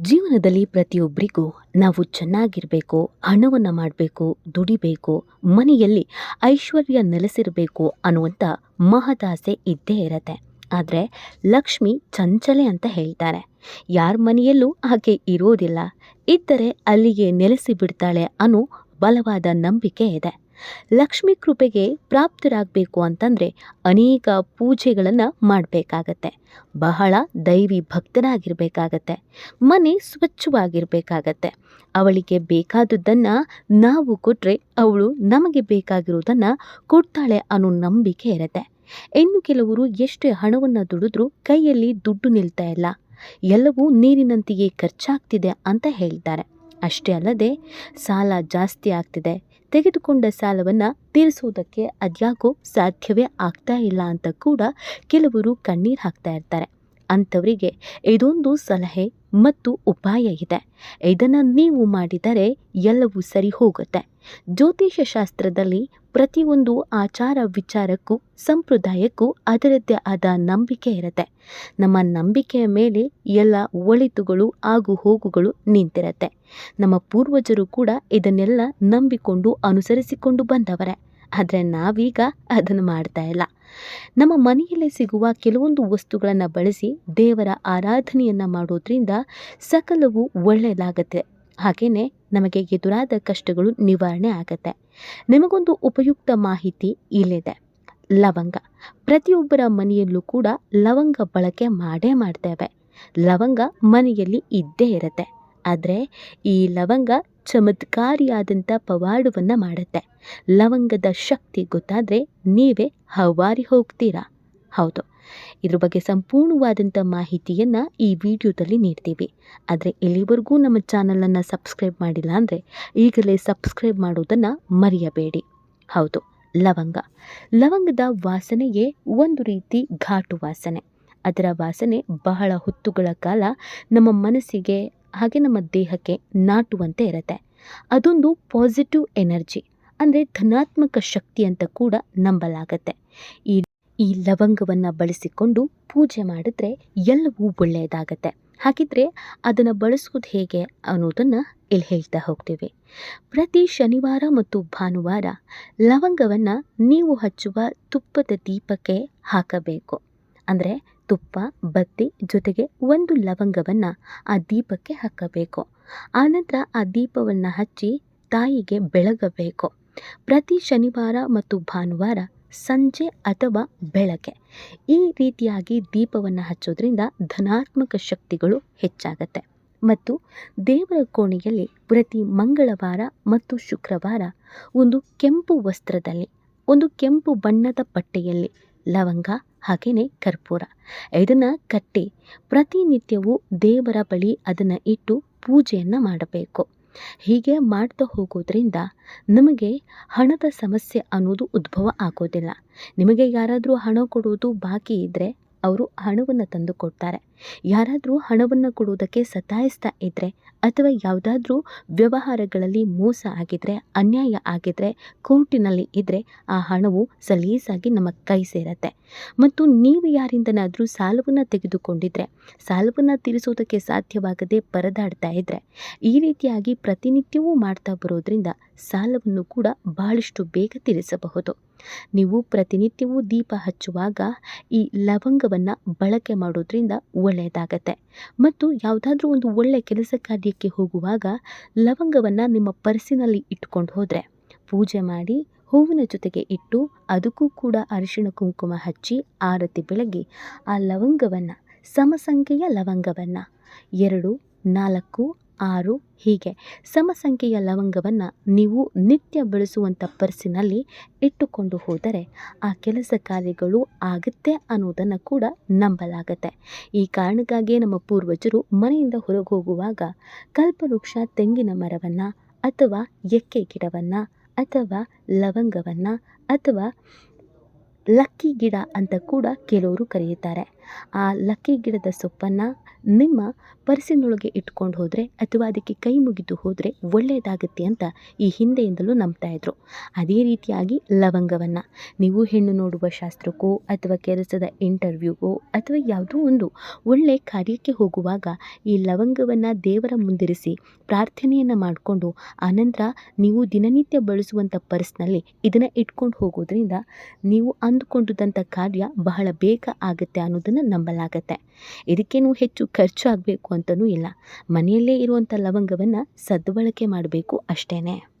ಜೀವನದಲ್ಲಿ ಪ್ರತಿಯೊಬ್ಬರಿಗೂ ನಾವು ಚೆನ್ನಾಗಿರಬೇಕು, ಹಣವನ್ನು ಮಾಡಬೇಕು, ದುಡಿಬೇಕು, ಮನೆಯಲ್ಲಿ ಐಶ್ವರ್ಯ ನೆಲೆಸಿರಬೇಕು ಅನ್ನುವಂಥ ಮಹದಾಸೆ ಇದ್ದೇ ಇರತ್ತೆ. ಆದರೆ ಲಕ್ಷ್ಮಿ ಚಂಚಲೆ ಅಂತ ಹೇಳ್ತಾರೆ. ಯಾರ ಮನೆಯಲ್ಲೂ ಆಕೆ ಇರೋದಿಲ್ಲ. ಇದ್ದರೆ ಅಲ್ಲಿಗೆ ನೆಲೆಸಿ ಬಿಡ್ತಾಳೆ ಅನ್ನೋ ಬಲವಾದ ನಂಬಿಕೆ ಇದೆ. ಲಕ್ಷ್ಮಿ ಕೃಪೆಗೆ ಪ್ರಾಪ್ತರಾಗಬೇಕು ಅಂತಂದರೆ ಅನೇಕ ಪೂಜೆಗಳನ್ನು ಮಾಡಬೇಕಾಗತ್ತೆ. ಬಹಳ ದೈವಿ ಭಕ್ತನಾಗಿರಬೇಕಾಗತ್ತೆ. ಮನೆ ಸ್ವಚ್ಛವಾಗಿರಬೇಕಾಗತ್ತೆ. ಅವಳಿಗೆ ಬೇಕಾದುದನ್ನು ನಾವು ಕೊಟ್ಟರೆ ಅವಳು ನಮಗೆ ಬೇಕಾಗಿರೋದನ್ನು ಕೊಡ್ತಾಳೆ ಅನ್ನೋ ನಂಬಿಕೆ ಇರುತ್ತೆ. ಇನ್ನು ಕೆಲವರು ಎಷ್ಟೇ ಹಣವನ್ನು ದುಡಿದ್ರೂ ಕೈಯಲ್ಲಿ ದುಡ್ಡು ನಿಲ್ತಾ ಇಲ್ಲ. ಎಲ್ಲವೂ ನೀರಿನಂತೆಯೇ ಖರ್ಚಾಗ್ತಿದೆ ಅಂತ ಹೇಳ್ತಾರೆ. ಅಷ್ಟೇ ಅಲ್ಲದೆ ಸಾಲ ಜಾಸ್ತಿ ಆಗ್ತಿದೆ. ತೆಗೆದುಕೊಂಡ ಸಾಲವನ್ನು ತೀರಿಸುವುದಕ್ಕೆ ಅದ್ಯಾಕೋ ಸಾಧ್ಯವೇ ಆಗ್ತಾ ಇಲ್ಲ ಅಂತ ಕೂಡ ಕೆಲವರು ಕಣ್ಣೀರು ಹಾಕ್ತಾ ಇರ್ತಾರೆ. ಅಂಥವರಿಗೆ ಇದೊಂದು ಸಲಹೆ ಮತ್ತು ಉಪಾಯ ಇದೆ. ಇದನ್ನು ನೀವು ಮಾಡಿದರೆ ಎಲ್ಲವೂ ಸರಿ ಹೋಗುತ್ತೆ. ಜ್ಯೋತಿಷ್ಯ ಶಾಸ್ತ್ರದಲ್ಲಿ ಪ್ರತಿಯೊಂದು ಆಚಾರ ವಿಚಾರಕ್ಕೂ ಸಂಪ್ರದಾಯಕ್ಕೂ ಅದರದ್ದೇ ಆದ ನಂಬಿಕೆ ಇರುತ್ತೆ. ನಮ್ಮ ನಂಬಿಕೆಯ ಮೇಲೆ ಎಲ್ಲ ಒಳಿತುಗಳು ಆಗು ಹೋಗುಗಳು ನಿಂತಿರತ್ತೆ. ನಮ್ಮ ಪೂರ್ವಜರು ಕೂಡ ಇದನ್ನೆಲ್ಲ ನಂಬಿಕೊಂಡು ಅನುಸರಿಸಿಕೊಂಡು ಬಂದವರೇ. ಆದರೆ ನಾವೀಗ ಅದನ್ನು ಮಾಡ್ತಾ ಇಲ್ಲ. ನಮ್ಮ ಮನೆಯಲ್ಲೇ ಸಿಗುವ ಕೆಲವೊಂದು ವಸ್ತುಗಳನ್ನು ಬಳಸಿ ದೇವರ ಆರಾಧನೆಯನ್ನು ಮಾಡೋದ್ರಿಂದ ಸಕಲವು ಒಳ್ಳೆಯದಾಗತ್ತೆ. ಹಾಗೆಯೇ ನಮಗೆ ಎದುರಾದ ಕಷ್ಟಗಳು ನಿವಾರಣೆ ಆಗತ್ತೆ. ನಿಮಗೊಂದು ಉಪಯುಕ್ತ ಮಾಹಿತಿ ಇಲ್ಲಿದೆ. ಲವಂಗ. ಪ್ರತಿಯೊಬ್ಬರ ಮನೆಯಲ್ಲೂ ಕೂಡ ಲವಂಗ ಬಳಕೆ ಮಾಡೇ ಮಾಡ್ತೇವೆ. ಲವಂಗ ಮನೆಯಲ್ಲಿ ಇದ್ದೇ ಇರುತ್ತೆ. ಆದರೆ ಈ ಲವಂಗ ಚಮತ್ಕಾರಿಯಾದಂಥ ಪವಾಡವನ್ನು ಮಾಡುತ್ತೆ. ಲವಂಗದ ಶಕ್ತಿ ಗೊತ್ತಾದರೆ ನೀವೇ ಹವಾರಿ ಹೋಗ್ತೀರಾ? ಹೌದು. ಇದ್ರ ಬಗ್ಗೆ ಸಂಪೂರ್ಣವಾದಂಥ ಮಾಹಿತಿಯನ್ನು ಈ ವಿಡಿಯೋದಲ್ಲಿ ನೀಡ್ತೀವಿ. ಆದರೆ ಇಲ್ಲಿವರೆಗೂ ನಮ್ಮ ಚಾನಲನ್ನು ಸಬ್ಸ್ಕ್ರೈಬ್ ಮಾಡಿಲ್ಲ ಅಂದರೆ ಈಗಲೇ ಸಬ್ಸ್ಕ್ರೈಬ್ ಮಾಡೋದನ್ನು ಮರೆಯಬೇಡಿ. ಹೌದು, ಲವಂಗ. ಲವಂಗದ ವಾಸನೆಯೇ ಒಂದು ರೀತಿ ಘಾಟು ವಾಸನೆ. ಅದರ ವಾಸನೆ ಬಹಳ ಹೊತ್ತುಗಳ ಕಾಲ ನಮ್ಮ ಮನಸ್ಸಿಗೆ ಹಾಗೆ ನಮ್ಮ ದೇಹಕ್ಕೆ ನಾಟುವಂತೆ ಇರುತ್ತೆ. ಅದೊಂದು ಪಾಸಿಟಿವ್ ಎನರ್ಜಿ ಅಂದರೆ ಧನಾತ್ಮಕ ಶಕ್ತಿ ಅಂತ ಕೂಡ ನಂಬಲಾಗತ್ತೆ. ಈ ಈ ಲವಂಗವನ್ನು ಬಳಸಿಕೊಂಡು ಪೂಜೆ ಮಾಡಿದ್ರೆ ಎಲ್ಲವೂ ಒಳ್ಳೆಯದಾಗತ್ತೆ. ಹಾಗಿದ್ರೆ ಅದನ್ನು ಬಳಸೋದು ಹೇಗೆ ಅನ್ನೋದನ್ನು ಇಲ್ಲಿ ಹೇಳ್ತಾ ಹೋಗ್ತೀವಿ. ಪ್ರತಿ ಶನಿವಾರ ಮತ್ತು ಭಾನುವಾರ ಲವಂಗವನ್ನು ನೀವು ಹಚ್ಚುವ ತುಪ್ಪದ ದೀಪಕ್ಕೆ ಹಾಕಬೇಕು. ಅಂದರೆ ತುಪ್ಪ, ಬತ್ತಿ ಜೊತೆಗೆ ಒಂದು ಲವಂಗವನ್ನು ಆ ದೀಪಕ್ಕೆ ಹಾಕಬೇಕು. ಆನಂತರ ಆ ದೀಪವನ್ನು ಹಚ್ಚಿ ತಾಯಿಗೆ ಬೆಳಗಬೇಕು. ಪ್ರತಿ ಶನಿವಾರ ಮತ್ತು ಭಾನುವಾರ ಸಂಜೆ ಅಥವಾ ಬೆಳಗ್ಗೆ ಈ ರೀತಿಯಾಗಿ ದೀಪವನ್ನು ಹಚ್ಚೋದ್ರಿಂದ ಧನಾತ್ಮಕ ಶಕ್ತಿಗಳು ಹೆಚ್ಚಾಗತ್ತೆ. ಮತ್ತು ದೇವರ ಕೋಣೆಯಲ್ಲಿ ಪ್ರತಿ ಮಂಗಳವಾರ ಮತ್ತು ಶುಕ್ರವಾರ ಒಂದು ಕೆಂಪು ವಸ್ತ್ರದಲ್ಲಿ, ಒಂದು ಕೆಂಪು ಬಣ್ಣದ ಪಟ್ಟೆಯಲ್ಲಿ ಲವಂಗ ಹಾಗೆಯೇ ಕರ್ಪೂರ. ಇದನ್ನು ಕಟ್ಟಿ ಪ್ರತಿನಿತ್ಯವೂ ದೇವರ ಬಳಿ ಅದನ್ನು ಇಟ್ಟು ಪೂಜೆಯನ್ನು ಮಾಡಬೇಕು. ಹೀಗೆ ಮಾಡ್ತಾ ಹೋಗೋದ್ರಿಂದ ನಮಗೆ ಹಣದ ಸಮಸ್ಯೆ ಅನ್ನೋದು ಉದ್ಭವ ಆಗೋದಿಲ್ಲ. ನಿಮಗೆ ಯಾರಾದರೂ ಹಣ ಕೊಡುವುದು ಬಾಕಿ ಇದ್ದರೆ ಅವರು ಹಣವನ್ನು ತಂದು ಕೊಡ್ತಾರೆ. ಯಾರಾದರೂ ಹಣವನ್ನು ಕೊಡುವುದಕ್ಕೆ ಸತಾಯಿಸ್ತಾ ಇದ್ದರೆ ಅಥವಾ ಯಾವುದಾದ್ರೂ ವ್ಯವಹಾರಗಳಲ್ಲಿ ಮೋಸ ಆಗಿದ್ರೆ, ಅನ್ಯಾಯ ಆಗಿದ್ರೆ, ಕೋರ್ಟಿನಲ್ಲಿ ಇದ್ದರೆ ಆ ಹಣವು ಸಲೀಸಾಗಿ ನಮ್ಮ ಕೈ ಸೇರತ್ತೆ. ಮತ್ತು ನೀವು ಯಾರಿಂದನಾದರೂ ಸಾಲವನ್ನು ತೆಗೆದುಕೊಂಡಿದ್ರೆ, ಸಾಲವನ್ನು ತೀರಿಸೋದಕ್ಕೆ ಸಾಧ್ಯವಾಗದೆ ಪರದಾಡ್ತಾ ಇದ್ದರೆ ಈ ರೀತಿಯಾಗಿ ಪ್ರತಿನಿತ್ಯವೂ ಮಾಡ್ತಾ ಬರೋದ್ರಿಂದ ಸಾಲವನ್ನು ಕೂಡ ಬಹಳಷ್ಟು ಬೇಗ ತೀರಿಸಬಹುದು. ನೀವು ಪ್ರತಿನಿತ್ಯವೂ ದೀಪ ಹಚ್ಚುವಾಗ ಈ ಲವಂಗವನ್ನು ಬಳಕೆ ಮಾಡೋದ್ರಿಂದ ಒಳ್ಳೆಯದಾಗತ್ತೆ. ಮತ್ತು ಯಾವುದಾದ್ರೂ ಒಂದು ಒಳ್ಳೆಯ ಕೆಲಸ ಕಾರ್ಯಕ್ಕೆ ಹೋಗುವಾಗ ಲವಂಗವನ್ನು ನಿಮ್ಮ ಪರ್ಸಿನಲ್ಲಿ ಇಟ್ಕೊಂಡು ಹೋದರೆ, ಪೂಜೆ ಮಾಡಿ ಹೂವಿನ ಜೊತೆಗೆ ಇಟ್ಟು ಅದಕ್ಕೂ ಕೂಡ ಅರಿಶಿಣ ಕುಂಕುಮ ಹಚ್ಚಿ ಆರತಿ ಬೆಳಗ್ಗೆ ಆ ಲವಂಗವನ್ನು, ಸಮಸಂಖ್ಯೆಯ ಲವಂಗವನ್ನು, ಎರಡು, ನಾಲ್ಕು ಆರು, ಹೀಗೆ. ಸಮಸಂಖ್ಯೆಯ ಲವಂಗವನ್ನು ನೀವು ನಿತ್ಯ ಬಳಸುವಂಥ ಪರ್ಸಿನಲ್ಲಿ ಇಟ್ಟುಕೊಂಡು ಹೋದರೆ ಆ ಕೆಲಸ ಕಾರ್ಯಗಳು ಆಗುತ್ತೆ ಅನ್ನೋದನ್ನು ಕೂಡ ನಂಬಲಾಗತ್ತೆ. ಈ ಕಾರಣಕ್ಕಾಗಿಯೇ ನಮ್ಮ ಪೂರ್ವಜರು ಮನೆಯಿಂದ ಹೊರಗೆ ಹೋಗುವಾಗ ಕಲ್ಪವೃಕ್ಷ, ತೆಂಗಿನ ಮರವನ್ನು ಅಥವಾ ಎಕ್ಕೆ ಗಿಡವನ್ನು ಅಥವಾ ಲವಂಗವನ್ನು ಅಥವಾ ಲಕ್ಕಿ ಗಿಡ ಅಂತ ಕೂಡ ಕೆಲವರು ಕರೆಯುತ್ತಾರೆ. ಆ ಲಕ್ಕಿ ಗಿಡದ ಸೊಪ್ಪನ್ನು ನಿಮ್ಮ ಪರ್ಸಿನೊಳಗೆ ಇಟ್ಕೊಂಡು ಹೋದರೆ ಅಥವಾ ಅದಕ್ಕೆ ಕೈ ಮುಗಿದು ಹೋದರೆ ಒಳ್ಳೆಯದಾಗುತ್ತೆ ಅಂತ ಈ ಹಿಂದೆಯಿಂದಲೂ ನಂಬ್ತಾ ಇದ್ರು. ಅದೇ ರೀತಿಯಾಗಿ ಲವಂಗವನ್ನು ನೀವು ಹೆಣ್ಣು ನೋಡುವ ಶಾಸ್ತ್ರಕ್ಕೋ ಅಥವಾ ಕೆಲಸದ ಇಂಟರ್ವ್ಯೂಗೋ ಅಥವಾ ಯಾವುದೋ ಒಂದು ಒಳ್ಳೆ ಕಾರ್ಯಕ್ಕೆ ಹೋಗುವಾಗ ಈ ಲವಂಗವನ್ನು ದೇವರ ಮುಂದಿರಿಸಿ ಪ್ರಾರ್ಥನೆಯನ್ನು ಮಾಡಿಕೊಂಡು ಆನಂತರ ನೀವು ದಿನನಿತ್ಯ ಬಳಸುವಂಥ ಪರ್ಸ್ನಲ್ಲಿ ಇದನ್ನು ಇಟ್ಕೊಂಡು ಹೋಗೋದ್ರಿಂದ ನೀವು ಅಂದುಕೊಂಡಿದ್ದಂಥ ಕಾರ್ಯ ಬಹಳ ಬೇಗ ಆಗುತ್ತೆ ಅನ್ನೋದನ್ನು ನಂಬಲಾಗತ್ತೆ. ಇದಕ್ಕೇನು ಹೆಚ್ಚು ಖರ್ಚು ಆಗಬೇಕು ಅಂತಲೂ ಇಲ್ಲ. ಮನೆಯಲ್ಲೇ ಇರುವಂಥ ಲವಂಗವನ್ನು ಸದ್ಬಳಕೆ ಮಾಡಬೇಕು ಅಷ್ಟೇ